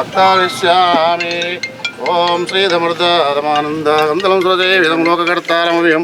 అత్తాలిష్యామి ఓం శ్రీధమృత రమానంద గంధలం సురదే విధం లోకకర్తారమవ్యం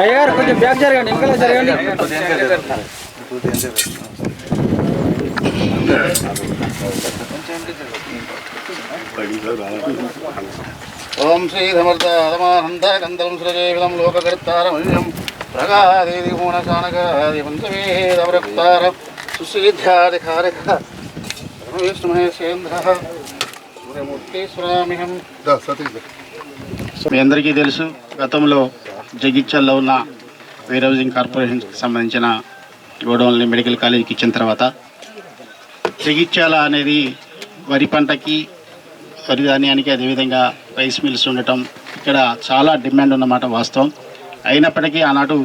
అయ్యారు కొంచెం బ్యాక్ జరగండి ఇంకా జరగండి. ఓం శ్రీధమర్త రమానంద గంధలం సురదే విధం లోకకర్తారమవ్యం ప్రగాదేది గుణశానగాది సుశీధ్యాధికారక విష్ణుమహేశ్వేంద్ర సూర్యమూర్తీశ్వరామిహం మీ అందరికీ తెలుసు గతంలో జగిత్యాల్లో ఉన్న వేర్ హౌసింగ్ కార్పొరేషన్కి సంబంధించిన గోడౌన్ని మెడికల్ కాలేజీకి ఇచ్చిన తర్వాత జగిత్యాల అనేది వరి పంటకి వరి ధాన్యానికి అదేవిధంగా రైస్ మిల్స్ ఉండటం ఇక్కడ చాలా డిమాండ్ ఉన్నమాట వాస్తవం. అయినప్పటికీ ఆనాడు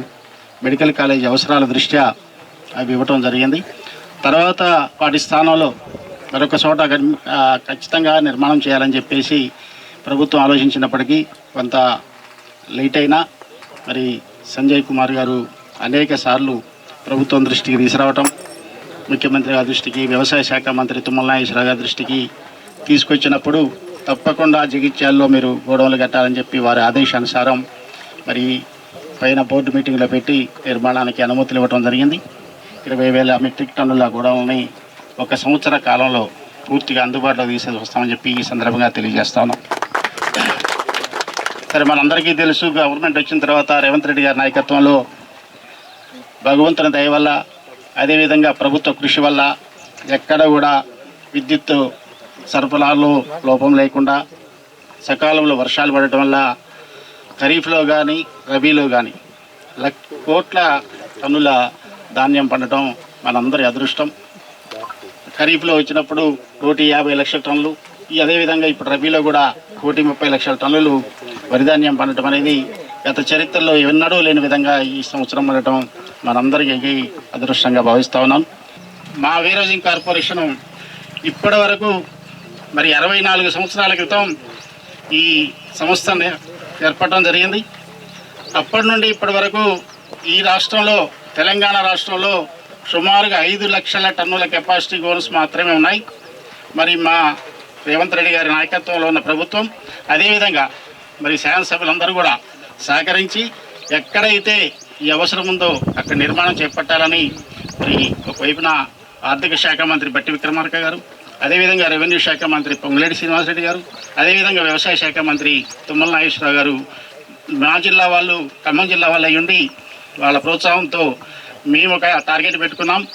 మెడికల్ కాలేజ్ అవసరాల దృష్ట్యా అవి ఇవ్వటం జరిగింది. తర్వాత వాటి స్థానంలో మరొక చోట ఖచ్చితంగా నిర్మాణం చేయాలని చెప్పేసి ప్రభుత్వం ఆలోచించినప్పటికీ కొంత లేట్ అయినా మరి సంజయ్ కుమార్ గారు అనేక సార్లు ప్రభుత్వం దృష్టికి తీసుకురావటం ముఖ్యమంత్రి గారి దృష్టికి వ్యవసాయ శాఖ మంత్రి తుమ్మల నాగేశ్వరరావు గారి దృష్టికి తీసుకొచ్చినప్పుడు తప్పకుండా జగిత్యాల్లో మీరు గోడౌన్లు కట్టాలని చెప్పి వారి ఆదేశానుసారం మరి పైన బోర్డు మీటింగ్లో పెట్టి నిర్మాణానికి అనుమతులు ఇవ్వడం జరిగింది. ఇరవై వేల మెట్రిక్ టన్నుల గోడౌన్ని ఒక సంవత్సర కాలంలో పూర్తిగా అందుబాటులో తీసేది వస్తామని చెప్పి ఈ సందర్భంగా తెలియజేస్తాను సరే మనందరికీ తెలుసు గవర్నమెంట్ వచ్చిన తర్వాత రేవంత్ రెడ్డి గారి నాయకత్వంలో భగవంతుని దయ వల్ల అదేవిధంగా ప్రభుత్వ కృషి వల్ల ఎక్కడ కూడా విద్యుత్ సరఫరాలో లోపం లేకుండా సకాలంలో వర్షాలు పడటం వల్ల ఖరీఫ్లో కానీ రబీలో కానీ లక్ కోట్ల టన్నుల ధాన్యం పండటం మనందరి అదృష్టం. ఖరీఫ్లో వచ్చినప్పుడు కోటి యాభై లక్షల టన్నులు అదేవిధంగా ఇప్పుడు రబీలో కూడా కోటి ముప్పై లక్షల టన్నులు వరిధాన్యం పండటం అనేది గత చరిత్రలో ఎన్నడూ లేని విధంగా ఈ సంవత్సరం ఉండటం మనందరికీ అదృష్టంగా భావిస్తూ ఉన్నాం. మా వీరోజింగ్ కార్పొరేషన్ ఇప్పటి వరకు మరి అరవై నాలుగు సంవత్సరాల క్రితం ఈ సంస్థను ఏర్పడడం జరిగింది. అప్పటి నుండి ఇప్పటి వరకు ఈ రాష్ట్రంలో తెలంగాణ రాష్ట్రంలో సుమారుగా ఐదు లక్షల టన్నుల కెపాసిటీ గోన్స్ మాత్రమే ఉన్నాయి. మరి మా రేవంత్ రెడ్డి గారి నాయకత్వంలో ఉన్న ప్రభుత్వం అదేవిధంగా మరి శాసనసభ్యులందరూ కూడా సహకరించి ఎక్కడైతే ఈ అవసరం ఉందో అక్కడ నిర్మాణం చేపట్టాలని మరి ఒకవైపున ఆర్థిక శాఖ మంత్రి బట్టి విక్రమార్క గారు అదేవిధంగా రెవెన్యూ శాఖ మంత్రి పొంగులేటి శ్రీనివాసరెడ్డి గారు అదేవిధంగా వ్యవసాయ శాఖ మంత్రి తుమ్మల నాగేశ్వరరావు గారు మా జిల్లా వాళ్ళు ఖమ్మం జిల్లా వాళ్ళు అయ్యుండి వాళ్ళ ప్రోత్సాహంతో మేము ఒక టార్గెట్ పెట్టుకున్నాం.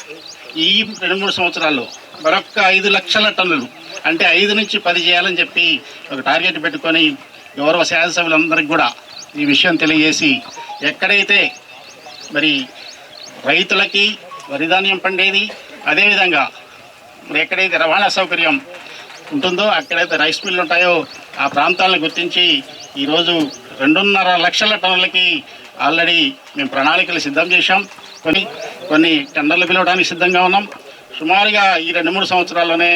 ఈ రెండు మూడు సంవత్సరాల్లో మరొక ఐదు లక్షల టన్నులు అంటే ఐదు నుంచి పది చేయాలని చెప్పి ఒక టార్గెట్ పెట్టుకొని గౌరవ శాసనసభ్యులందరికీ కూడా ఈ విషయం తెలియజేసి ఎక్కడైతే మరి రైతులకి వరిధాన్యం పండేది అదేవిధంగా మరి ఎక్కడైతే రవాణా సౌకర్యం ఉంటుందో అక్కడైతే రైస్ మిల్లు ఉంటాయో ఆ ప్రాంతాలను గుర్తించి ఈరోజు రెండున్నర లక్షల టన్నులకి ఆల్రెడీ మేము ప్రణాళికలు సిద్ధం చేశాం. కొన్ని కొన్ని టెండర్లు పిలవడానికి సిద్ధంగా ఉన్నాం. సుమారుగా ఈ రెండు మూడు సంవత్సరాల్లోనే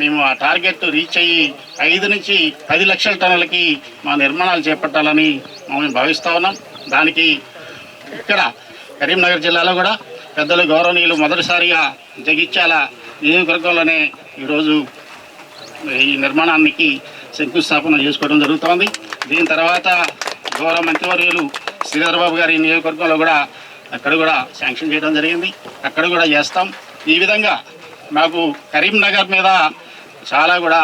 మేము ఆ టార్గెట్ రీచ్ అయ్యి ఐదు నుంచి పది లక్షల టన్నులకి మా నిర్మాణాలు చేపట్టాలని మేము భావిస్తూ ఉన్నాం. దానికి ఇక్కడ కరీంనగర్ జిల్లాలో కూడా పెద్దలు గౌరవనీయులు మొదటిసారిగా జగిత్యాల నియోజకవర్గంలోనే ఈరోజు ఈ నిర్మాణానికి శంకుస్థాపన చేసుకోవడం జరుగుతోంది. దీని తర్వాత గౌరవ మంత్రివర్యులు శ్రీధర్ బాబు గారి నియోజకవర్గంలో కూడా అక్కడ కూడా శాంక్షన్ చేయడం జరిగింది. అక్కడ కూడా చేస్తాం. ఈ విధంగా మాకు కరీంనగర్ మీద చాలా కూడా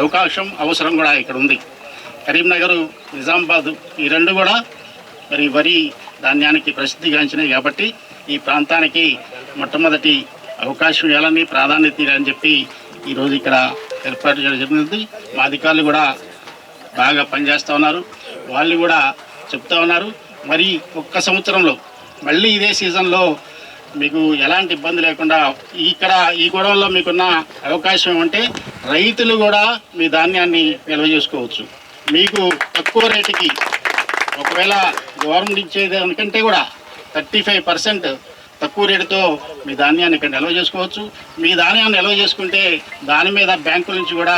అవకాశం అవసరం కూడా ఇక్కడ ఉంది. కరీంనగర్ నిజామాబాద్ ఈ రెండు కూడా మరి వరి ధాన్యానికి ప్రసిద్ధిగాంచినాయి కాబట్టి ఈ ప్రాంతానికి మొట్టమొదటి అవకాశం ఇవ్వాలని ప్రాధాన్యత ఇవ్వాలని చెప్పి ఈరోజు ఇక్కడ ఏర్పాటు చేయడం జరిగింది. మా అధికారులు కూడా బాగా పనిచేస్తూ ఉన్నారు. వాళ్ళు కూడా చెప్తా ఉన్నారు. మరి ఒక్క సంవత్సరంలో మళ్ళీ ఇదే సీజన్లో మీకు ఎలాంటి ఇబ్బంది లేకుండా ఇక్కడ ఈ గొడవల్లో మీకున్న అవకాశం ఏమంటే రైతులు కూడా మీ ధాన్యాన్ని నిల్వ చేసుకోవచ్చు. మీకు తక్కువ రేటుకి ఒకవేళ గవర్నమెంట్ ఇచ్చేదానికంటే కూడా థర్టీ ఫైవ్ పర్సెంట్ తక్కువ రేటుతో మీ ధాన్యాన్ని ఇక్కడ నిల్వ చేసుకోవచ్చు. మీ ధాన్యాన్ని నిల్వ చేసుకుంటే దాని మీద బ్యాంకుల నుంచి కూడా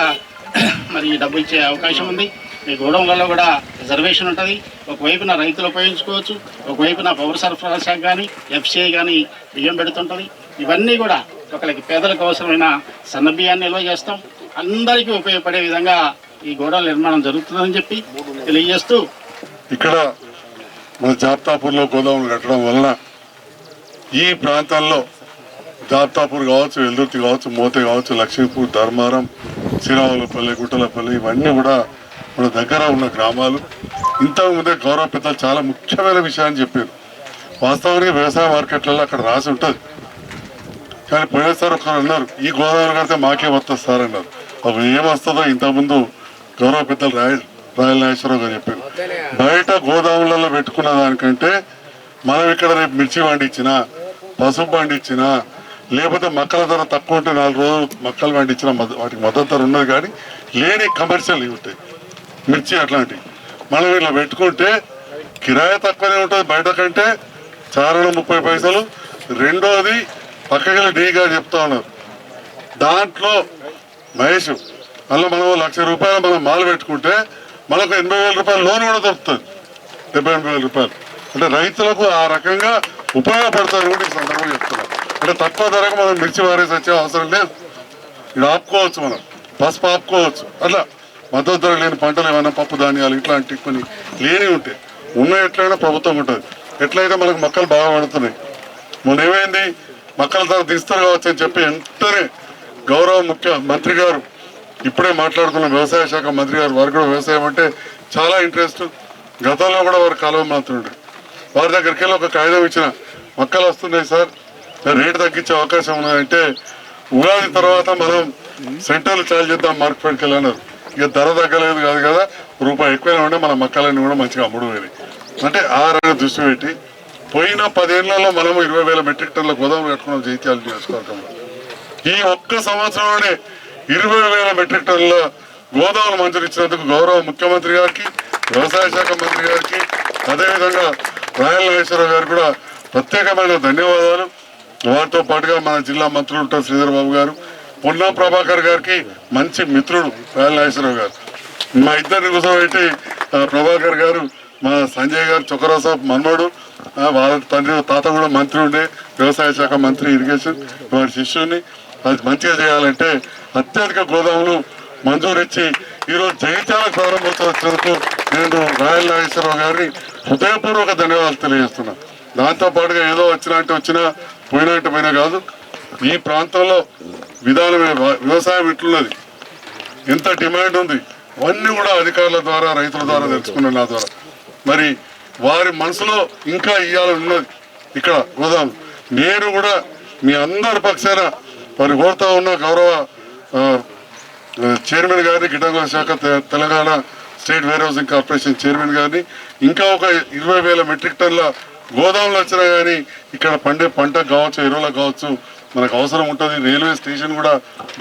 మరి డబ్బు ఇచ్చే అవకాశం ఉంది. మీ గోడౌన్లలో కూడా రిజర్వేషన్ ఉంటుంది. ఒకవైపున రైతులు ఉపయోగించుకోవచ్చు ఒకవైపున పౌర సరఫరా శాఖ కానీ ఎఫ్సిఐ కానీ బియ్యం పెడుతుంటుంది. ఇవన్నీ కూడా ఒకరికి పేదలకు అవసరమైన సన్న బియ్యాన్ని నిల్వ చేస్తాం. అందరికీ ఉపయోగపడే విధంగా ఈ గోడల నిర్మాణం జరుగుతుందని చెప్పి తెలియజేస్తూ ఇక్కడ మన జాప్తాపూర్లో గోదాములు కట్టడం వలన ఈ ప్రాంతాల్లో జాప్తాపూర్ కావచ్చు వెల్దుర్తి కావచ్చు మోతే కావచ్చు లక్ష్మీపూర్ ధర్మారం శ్రీరాములపల్లి గుట్టలపల్లి ఇవన్నీ కూడా మన దగ్గర ఉన్న గ్రామాలు ఇంతకు ముందే గౌరవ పెద్దలు చాలా ముఖ్యమైన విషయాన్ని చెప్పారు. వాస్తవానికి వ్యవసాయ మార్కెట్లలో అక్కడ రాసి ఉంటుంది. కానీ పోయినసారి ఒకరు అన్నారు ఈ గోదావరి కడితే మాకే వస్తుంది సార్ అన్నారు. అవి ఏమొస్తుందో ఇంతకుముందు గౌరవ పెద్దలు రాయ రాయల నాగేశ్వరరావు గారు చెప్పారు. బయట గోదాములలో పెట్టుకున్న దానికంటే మనం ఇక్కడ రేపు మిర్చి పండించినా పసుపు పండించినా లేకపోతే మక్కల ధర తక్కువ ఉంటే నాలుగు రోజులు మక్కలు పండించిన వాటికి మద్దతు ధర ఉన్నది కానీ లేని కమర్షియల్ ఉంటాయి. మిర్చి అట్లాంటివి మనం ఇలా పెట్టుకుంటే కిరాయి తక్కువనే ఉంటుంది బయట కంటే. చారణ ముప్పై పైసలు. రెండోది పక్కకి డీగా చెప్తా ఉన్నారు. దాంట్లో మహేష్ మళ్ళీ మనం లక్ష రూపాయలు మనం మాలు పెట్టుకుంటే మనకు ఎనభై వేల రూపాయలు లోన్ కూడా దొరుకుతుంది. డెబ్బై ఎనభై వేల రూపాయలు. అంటే రైతులకు ఆ రకంగా ఉపయోగపడతారు కూడా ఈ సందర్భంగా చెప్తున్నాం. అంటే తక్కువ ధరకు మనం మిర్చి వారేసి వచ్చే అవసరం లేదు. ఇక్కడ ఆపుకోవచ్చు మనం. పసుపు ఆపుకోవచ్చు. అట్లా మద్దతు ధర లేని పంటలు ఏమైనా పప్పు ధాన్యాలు ఇట్లాంటి కొన్ని లేని ఉంటాయి ఉన్న ఎట్లయినా ప్రభుత్వం ఉంటుంది. ఎట్లయితే మనకు మొక్కలు బాగా పడుతున్నాయి. మొన్న ఏమైంది? మొక్కల ధర తీస్తారు కావచ్చు అని చెప్పి వెంటనే గౌరవ ముఖ్య మంత్రి గారు ఇప్పుడే మాట్లాడుతున్న వ్యవసాయ శాఖ మంత్రి గారు వారు కూడా వ్యవసాయం అంటే చాలా ఇంట్రెస్ట్ గతంలో కూడా వారు కాలువ మంత్రుడు వారి దగ్గరికి వెళ్ళి ఒక కాగితం ఇచ్చిన మొక్కలు వస్తున్నాయి సార్. రేటు తగ్గించే అవకాశం ఉన్నదంటే ఉగాది తర్వాత మనం సెంటర్లు చాలు చేద్దాం మార్కెట్కి వెళ్ళన్నారు ఇక ధర తగ్గలేదు కాదు కదా. రూపాయి ఎక్కువైనా ఉంటే మన మక్కలన్నీ కూడా మంచిగా అమ్ముడు అంటే ఆ రంగం దృష్టి పెట్టి పోయిన పదేళ్ళలో మనము ఇరవై వేల మెట్రిక్ టన్ల గోదాములు కట్టుకున్నాం జైత్యాలు నియోజకవర్గంలో. ఈ ఒక్క సంవత్సరంలోనే ఇరవై వేల మెట్రిక్ టన్ల గోదాములు మంజూరు ఇచ్చినందుకు గౌరవ ముఖ్యమంత్రి గారికి వ్యవసాయ శాఖ మంత్రి గారికి అదేవిధంగా రాయల నాగేశ్వరరావు గారు కూడా ప్రత్యేకమైన ధన్యవాదాలు. వారితో పాటుగా మన జిల్లా మంత్రులు ఉంటారు శ్రీధర్ బాబు గారు. పొన్నా ప్రభాకర్ గారికి మంచి మిత్రుడు రాయల నాగేశ్వరరావు గారు. మా ఇద్దరిని కూర్చోబెట్టి ఆ, ప్రభాకర్ గారు మా సంజయ్ గారు చొక్కరాసాబ్ మన్మడు వాళ్ళ తండ్రి తాత కూడా మంత్రి ఉండే వ్యవసాయ శాఖ మంత్రి ఇరిగేషన్ వారి శిష్యుని. అది మంచిగా చేయాలంటే అత్యధిక గోదాములు మంజూరు ఇచ్చి ఈరోజు జగిత్యాల ప్రారంభోత్సవకు నేను రాయల్ నాగేశ్వరరావు గారిని హృదయపూర్వక ధన్యవాదాలు తెలియజేస్తున్నా. దాంతో పాటుగా ఏదో వచ్చినట్టు వచ్చినా పోయినట్టు పోయినా కాదు ఈ ప్రాంతంలో విధానం వ్యవసాయం ఎట్లున్నది ఎంత డిమాండ్ ఉంది. అవన్నీ కూడా అధికారుల ద్వారా రైతుల ద్వారా తెలుసుకున్నాను నా ద్వారా. మరి వారి మనసులో ఇంకా ఇవ్వాలని ఉన్నది. ఇక్కడ గోదాం. నేను కూడా మీ అందరి పక్షాన మరి కోరుతా ఉన్న గౌరవ చైర్మన్ గారిని గిడ్డంగుల శాఖ తె- Telangana state warehousing corporation chairman గారిని ఇంకా ఒక ఇరవై వేల మెట్రిక్ టన్ల గోదాములు వచ్చినా కానీ ఇక్కడ పండే పంట కావచ్చు ఎరువులకు కావచ్చు మనకు అవసరం ఉంటుంది. రైల్వే స్టేషన్ కూడా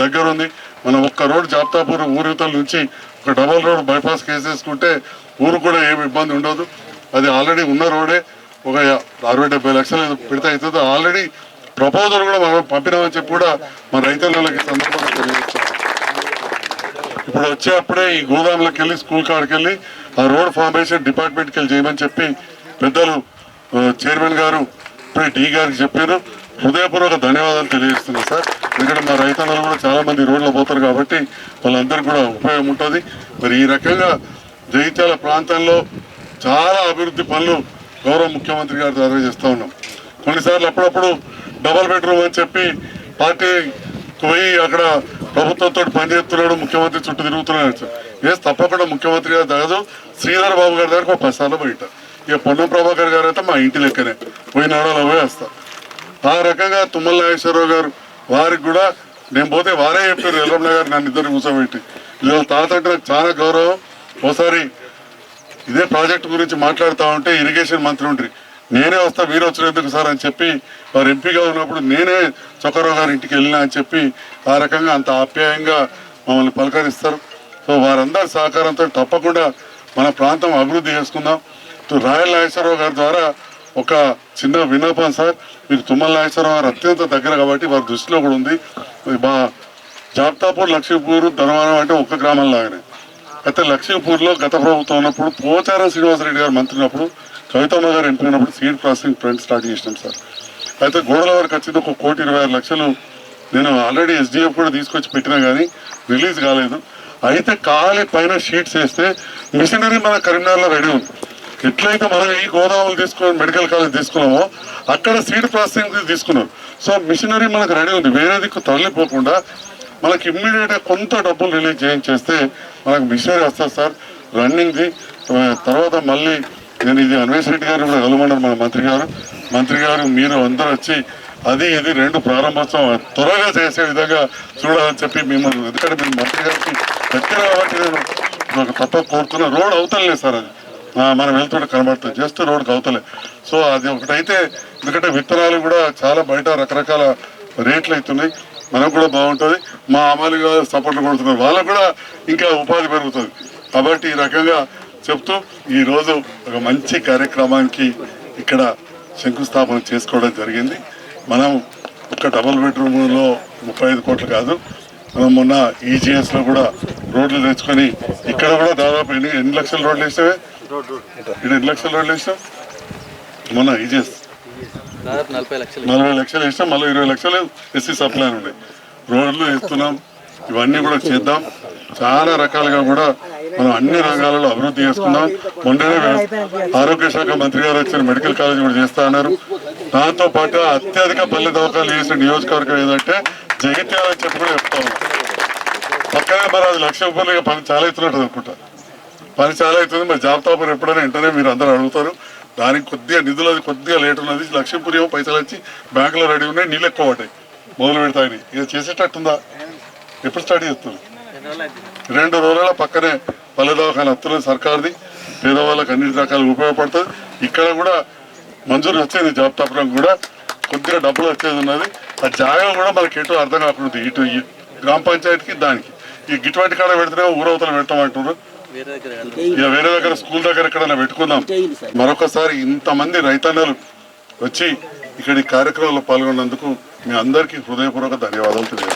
దగ్గర ఉంది. మనం ఒక్క రోడ్ జాప్తాపూర్ ఊరితల నుంచి ఒక డబల్ రోడ్ బైపాస్ కేసేసుకుంటే ఊరు కూడా ఏమి ఇబ్బంది ఉండదు. అది ఆల్రెడీ ఉన్న రోడే. ఒక అరవై డెబ్బై లక్షలు పెడితే అవుతుంది ఆల్రెడీ ప్రపోజల్ కూడా మనం పంపినామని చెప్పి కూడా మన రైతులకి సందర్భంగా తెలియజేస్తాం ఇప్పుడు వచ్చేప్పుడే ఈ గోదాములకు వెళ్ళి స్కూల్ కాడికి వెళ్ళి ఆ రోడ్ ఫార్మేషన్ డిపార్ట్మెంట్కి వెళ్ళి చేయమని చెప్పి పెద్దలు చైర్మన్ గారు ఇప్పుడే డి గారికి చెప్పారు. హృదయపూర్వక ధన్యవాదాలు తెలియజేస్తున్నాను సార్. ఎందుకంటే మా రైతన్నలు కూడా చాలా మంది రోడ్లో పోతారు కాబట్టి వాళ్ళందరికీ కూడా ఉపయోగం ఉంటుంది. మరి ఈ రకంగా జగిత్యాల ప్రాంతంలో చాలా అభివృద్ధి పనులు గౌరవ ముఖ్యమంత్రి గారు ద్వారా చేస్తూ ఉన్నాం. కొన్నిసార్లు అప్పుడప్పుడు డబల్ బెడ్రూమ్ అని చెప్పి పార్టీ పోయి అక్కడ ప్రభుత్వంతో పనిచేస్తున్నాడు ముఖ్యమంత్రి చుట్టూ తిరుగుతున్నాడు వేసి తప్పకుండా ముఖ్యమంత్రి గారు తగదు శ్రీధర్ బాబు గారి దగ్గర ఒక పది సార్లు బయట ఇక పొన్నం ప్రభాకర్ గారు అయితే మా ఇంటి లెక్కనే. పోయినాడలో పోయి ఆ రకంగా తుమ్మల నాగేశ్వరరావు గారు వారికి కూడా నేను పోతే వారే చెప్పారు ఎల్లమ్మ గారు నన్ను ఇద్దరు కూర్చోబెట్టి. ఇలా తాత అంటే నాకు చాలా గౌరవం. ఒకసారి ఇదే ప్రాజెక్ట్ గురించి మాట్లాడుతూ ఉంటే ఇరిగేషన్ మంత్రి ఉండ్రి. నేనే వస్తా మీరు వచ్చినందుకు సార్ అని చెప్పి వారు ఎంపీగా ఉన్నప్పుడు నేనే చొక్కరావు గారి ఇంటికి వెళ్ళినా అని చెప్పి ఆ రకంగా అంత ఆప్యాయంగా మమ్మల్ని పలకరిస్తారు. సో వారందరి సహకారంతో తప్పకుండా మన ప్రాంతం అభివృద్ధి చేసుకుందాం. రాయల్ నాగేశ్వరరావు గారి ద్వారా ఒక చిన్న విన్నపం సార్. మీకు తుమ్మల నాగేశ్వరరావు గారు అత్యంత దగ్గర కాబట్టి వారి దృష్టిలో కూడా ఉంది. మా జాబ్తాపూర్ లక్ష్మీపూర్ ధర్మవరం అంటే ఒక్క గ్రామం లాగానే. అయితే లక్ష్మీపూర్లో గత ప్రభుత్వం ఉన్నప్పుడు పోచారం శ్రీనివాసరెడ్డి గారు మంత్రి ఉన్నప్పుడు కవితమ్మ గారు MP seed processing plant start చేసినాం సార్. అయితే గోడల వరకు వచ్చింది ఒక కోటి ఇరవై ఆరు లక్షలు నేను ఆల్రెడీ ఎస్డిఎఫ్ కూడా తీసుకొచ్చి పెట్టినా కానీ రిలీజ్ కాలేదు. అయితే ఖాళీ పైన షీట్స్ వేస్తే మిషనరీ మన కరీంనగర్లో రెడీ ఉంది. ఎట్లయితే మనం ఈ గోదావరి తీసుకొని మెడికల్ కాలేజ్ తీసుకున్నామో. అక్కడ సీడ్ ప్రాసెసింగ్ తీసుకున్నాం. సో మిషనరీ మనకు రెడీ ఉంది. వేరే దిక్కు తరలిపోకుండా మనకి ఇమ్మీడియట్గా కొంత డబ్బులు రిలీజ్ చేయించేస్తే మనకు మిషనరీ వస్తుంది సార్. రన్నింగ్ది తర్వాత మళ్ళీ నేను ఇది అన్వేష్ రెడ్డి గారు కూడా కలవమన్నారు మన మంత్రి గారు. మంత్రి గారు మీరు అందరూ వచ్చి అది ఇది రెండు ప్రారంభోత్సవం త్వరగా చేసే విధంగా చూడాలని చెప్పి మిమ్మల్ని ఎందుకంటే మీరు మంత్రి గారికి దగ్గర కాబట్టి నేను తప్ప కోరుతున్నా రోడ్ అవుతలేదు సార్ అది. మనం వెళ్తుంటే కనబడుతుంది. జస్ట్ రోడ్కి అవుతలే సో అది ఒకటైతే ఎందుకంటే విత్తనాలు కూడా చాలా బయట రకరకాల రేట్లు అవుతున్నాయి. మనకు కూడా బాగుంటుంది. మా అమలుగా సపోర్ట్లు కొడుతున్నారు. వాళ్ళకు కూడా ఇంకా ఉపాధి పెరుగుతుంది. కాబట్టి ఈ రకంగా చెప్తూ ఈరోజు ఒక మంచి కార్యక్రమానికి ఇక్కడ శంకుస్థాపన చేసుకోవడం జరిగింది. మనం ఒక డబుల్ బెడ్రూమ్లో ముప్పై ఐదు కోట్లు కాదు మనం మొన్న ఈజీఎస్లో కూడా రోడ్లు తెచ్చుకొని ఇక్కడ కూడా దాదాపు ఎన్ని ఎన్ని లక్షల రోడ్లు వేసేవే? ఎన్ని లక్షల రోడ్లు వేసాం మొన్న ఈజీఎస్ నలభై లక్షలు వేసినాం. మళ్ళీ ఇరవై లక్షలు ఎస్సీ సప్లై ఉన్నాయి రోడ్లు వేస్తున్నాం ఇవన్నీ కూడా చేద్దాం. చాలా రకాలుగా కూడా మనం అన్ని రంగాలలో అభివృద్ధి చేసుకుందాం. మొన్ననే ఆరోగ్య శాఖ మంత్రి గారు వచ్చారు మెడికల్ కాలేజ్ కూడా చేస్తా అన్నారు. దాంతో పాటు అత్యధిక పల్లె దవాఖాలు చేసిన నియోజకవర్గం ఏదంటే జగిత్యాల అని చెప్పి కూడా చెప్తా ఉన్నాం పక్కనే మరి అది లక్ష రూపాయలు పని చాలా అవుతున్నట్టు అనుకుంటా. పని చాలా అవుతుంది. మరి జాబ్ తాపర్ ఎప్పుడైనా వెంటనే మీరు అందరూ అడుగుతారు. దానికి కొద్దిగా నిధులు అది కొద్దిగా లేట్ ఉన్నది. లక్ష్మీపురి ఏమో పైసలు వచ్చి బ్యాంకులో రెడీ ఉన్నాయి. నీళ్ళు ఎక్కువ పడ్డాయి. మొదలు పెడతాయని. ఇది చేసేటట్టుందా? ఎప్పుడు స్టార్ట్ చేస్తుంది రెండు రోజుల పక్కనే పల్లె దవాఖాన వస్తున్నది సర్కార్ది. పేదవాళ్ళకి అన్ని రకాలు ఉపయోగపడుతుంది. ఇక్కడ కూడా మంజూరు వచ్చేది జాబ్ తాపరం కూడా. కొద్దిగా డబ్బులు వచ్చేది ఉన్నది. ఆ జాగా కూడా మనకి ఎటు అర్థం కాకుండా ఇటు గ్రామ పంచాయతీకి దానికి. ఈ గిటువంటి కాడ పెడితేనే ఊరవతలు పెట్టమంటున్నారు. ఇక వేరే దగ్గర స్కూల్ దగ్గర ఎక్కడైనా పెట్టుకుందాం. మరొకసారి ఇంతమంది రైతన్నలు వచ్చి ఇక్కడ ఈ కార్యక్రమంలో పాల్గొన్నందుకు మీ అందరికీ హృదయపూర్వక ధన్యవాదాలు తెలియజేస్తాను